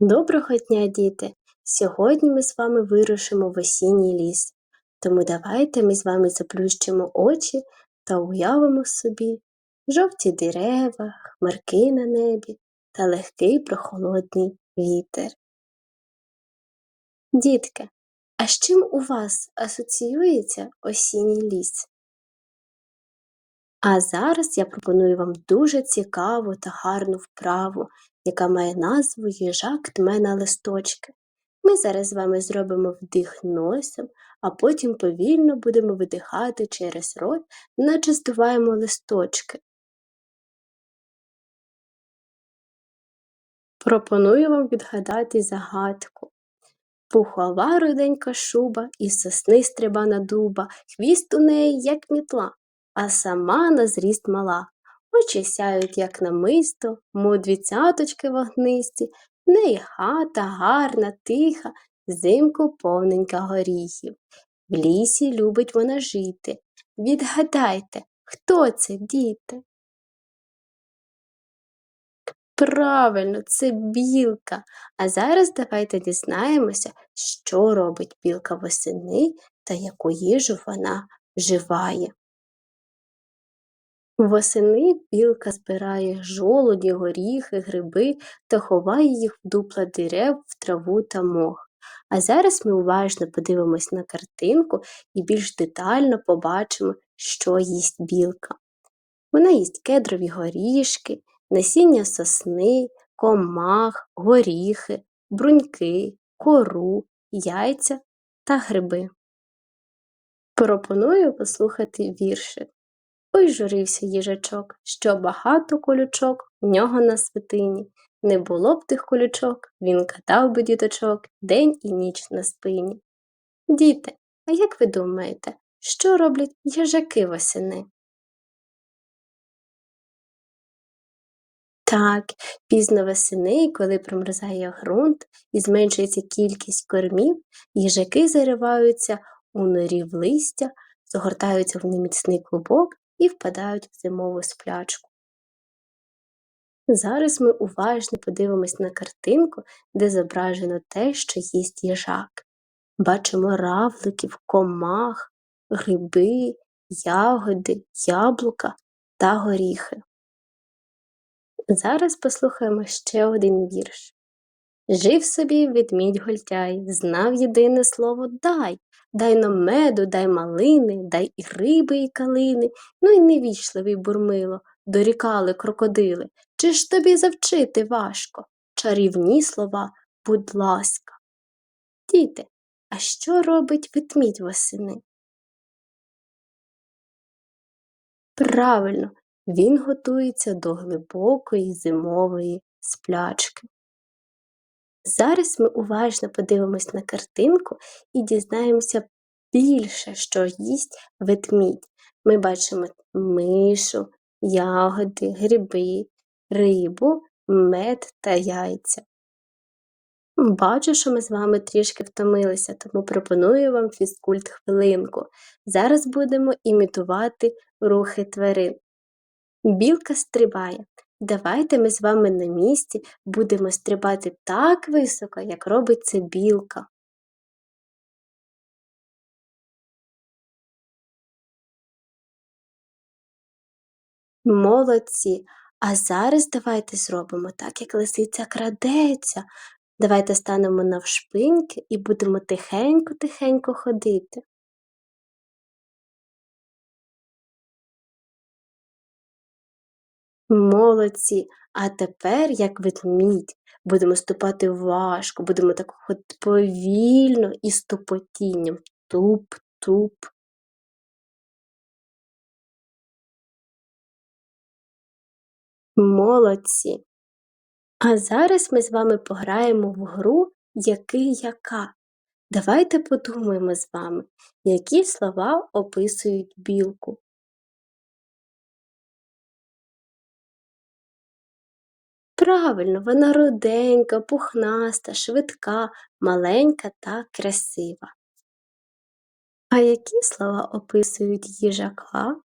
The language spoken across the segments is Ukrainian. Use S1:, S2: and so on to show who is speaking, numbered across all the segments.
S1: Доброго дня, діти! Сьогодні ми з вами вирушимо в осінній ліс, тому давайте ми з вами заплющимо очі та уявимо собі жовті дерева, хмарки на небі та легкий прохолодний вітер. Дітки, а з чим у вас асоціюється осінній ліс? А зараз я пропоную вам дуже цікаву та гарну вправу, яка має назву їжак дме на листочки. Ми зараз з вами зробимо вдих носом, а потім повільно будемо видихати через рот, наче здуваємо листочки. Пропоную вам відгадати загадку. Пухова руденька шуба, із сосни стрибана дуба, хвіст у неї, як мітла а сама на зріст мала. Очі сяють, як намисто, мов дві цяточки вогнисті, в неї хата гарна, тиха, зимку повненька горіхів. В лісі любить вона жити. Відгадайте, хто це, діти? Правильно, це білка. А зараз давайте дізнаємося, що робить білка восени та яку їжу вона вживає. Восени білка збирає жолуді, горіхи, гриби та ховає їх в дупла дерев, в траву та мох. А зараз ми уважно подивимось на картинку і більш детально побачимо, що їсть білка. Вона їсть кедрові горішки, насіння сосни, комах, горіхи, бруньки, кору, яйця та гриби. Пропоную послухати віршик. Ой журився їжачок, що багато колючок в нього на святині. Не було б тих колючок, він катав би діточок день і ніч на спині. Діти, а як ви думаєте, що роблять їжаки восени? Так, пізно восени, коли промерзає ґрунт і зменшується кількість кормів, їжаки зариваються у норі в листя, загортаються в неміцний клубок і впадають в зимову сплячку. Зараз ми уважно подивимось на картинку, де зображено те, що їсть їжак. Бачимо равликів, комах, гриби, ягоди, яблука та горіхи. Зараз послухаємо ще один вірш. Жив собі ведмідь Гольтяй, знав єдине слово дай, дай нам меду, дай малини, дай і риби, і калини, ну й невічливий бурмило, дорікали крокодили. Чи ж тобі завчити важко? Чарівні слова, будь ласка. Діти, а що робить ведмідь восени? Правильно, він готується до глибокої зимової сплячки. Зараз ми уважно подивимось на картинку і дізнаємося більше, що їсть ведмідь. Ми бачимо мишу, ягоди, гриби, рибу, мед та яйця. Бачу, що ми з вами трішки втомилися, тому пропоную вам фізкульт хвилинку. Зараз будемо імітувати рухи тварин. Білка стрибає. Давайте ми з вами на місці будемо стрибати так високо, як робить це білка. Молодці! А зараз давайте зробимо так, як лисиця крадеться. Давайте станемо навшпиньки і будемо тихенько-тихенько ходити. Молодці! А тепер, як ведмідь, будемо ступати важко, будемо так повільно і з тупотінням. Туп-туп. Молодці! А зараз ми з вами пограємо в гру який яка. Давайте подумаємо з вами, які слова описують білку. Правильно, вона руденька, пухнаста, швидка, маленька та красива. А які слова описують їжака?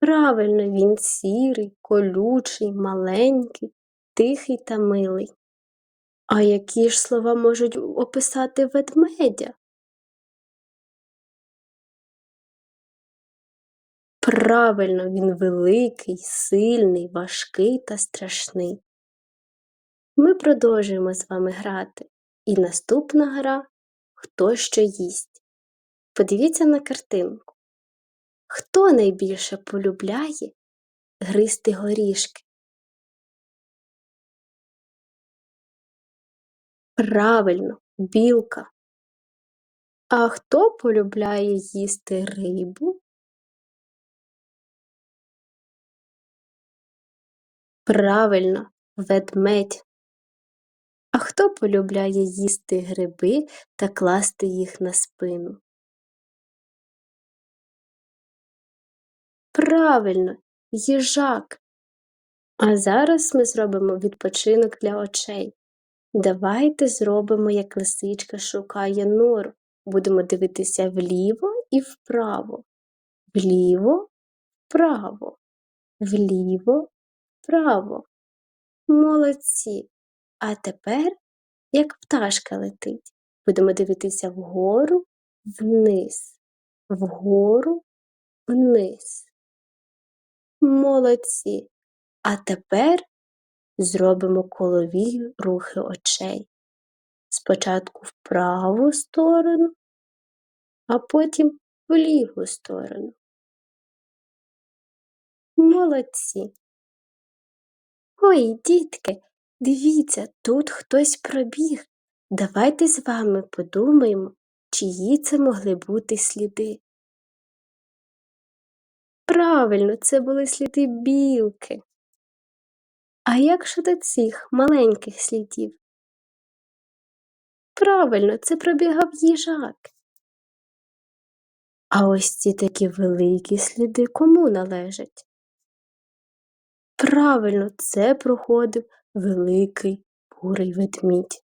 S1: Правильно, він сірий, колючий, маленький, тихий та милий. А які ж слова можуть описати ведмедя? Правильно, він великий, сильний, важкий та страшний. Ми продовжуємо з вами грати. І наступна гра Хто що їсть. Подивіться на картинку. Хто найбільше полюбляє гристи горішки? Правильно, білка. А хто полюбляє їсти рибу? Правильно, ведмедь. А хто полюбляє їсти гриби та класти їх на спину? Правильно, їжак. А зараз ми зробимо відпочинок для очей. Давайте зробимо, як лисичка шукає нору. Будемо дивитися вліво і вправо, вліво, вправо, вліво, вправо. Молодці. А тепер, як пташка летить, будемо дивитися вгору, вниз, вгору, вниз. Молодці. А тепер зробимо колові рухи очей. Спочатку в праву сторону, а потім в ліву сторону. Молодці. Ой, дітки, дивіться, тут хтось пробіг. Давайте з вами подумаємо, чиї це могли бути сліди. Правильно, це були сліди білки. А як щодо цих маленьких слідів? Правильно, це пробігав їжак. А ось ці такі великі сліди кому належать? Правильно, це проходив великий бурий ведмідь.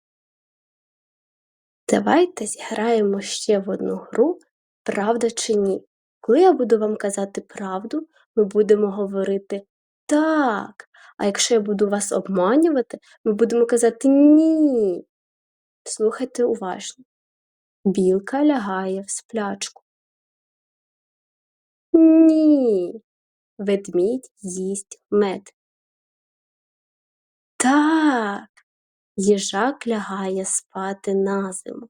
S1: Давайте зіграємо ще в одну гру Правда чи ні. Коли я буду вам казати правду, ми будемо говорити так. А якщо я буду вас обманювати, ми будемо казати ні. Слухайте уважно. Білка лягає в сплячку. Ні. Ведмідь їсть мед. Так. Їжак лягає спати на зиму.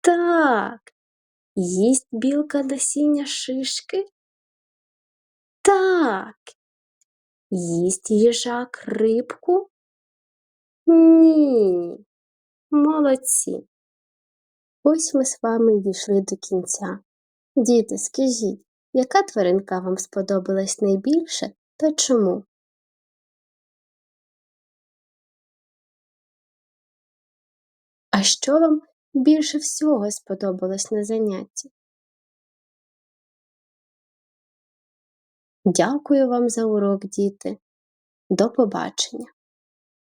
S1: Так. Їсть білка насіння шишки? Так. Їсть їжак рибку? Ні. Молодці. Ось ми з вами дійшли до кінця. Діти, скажіть, яка тваринка вам сподобалась найбільше та чому? А що вам більше всього сподобалось на занятті? Дякую вам за урок, діти. До побачення!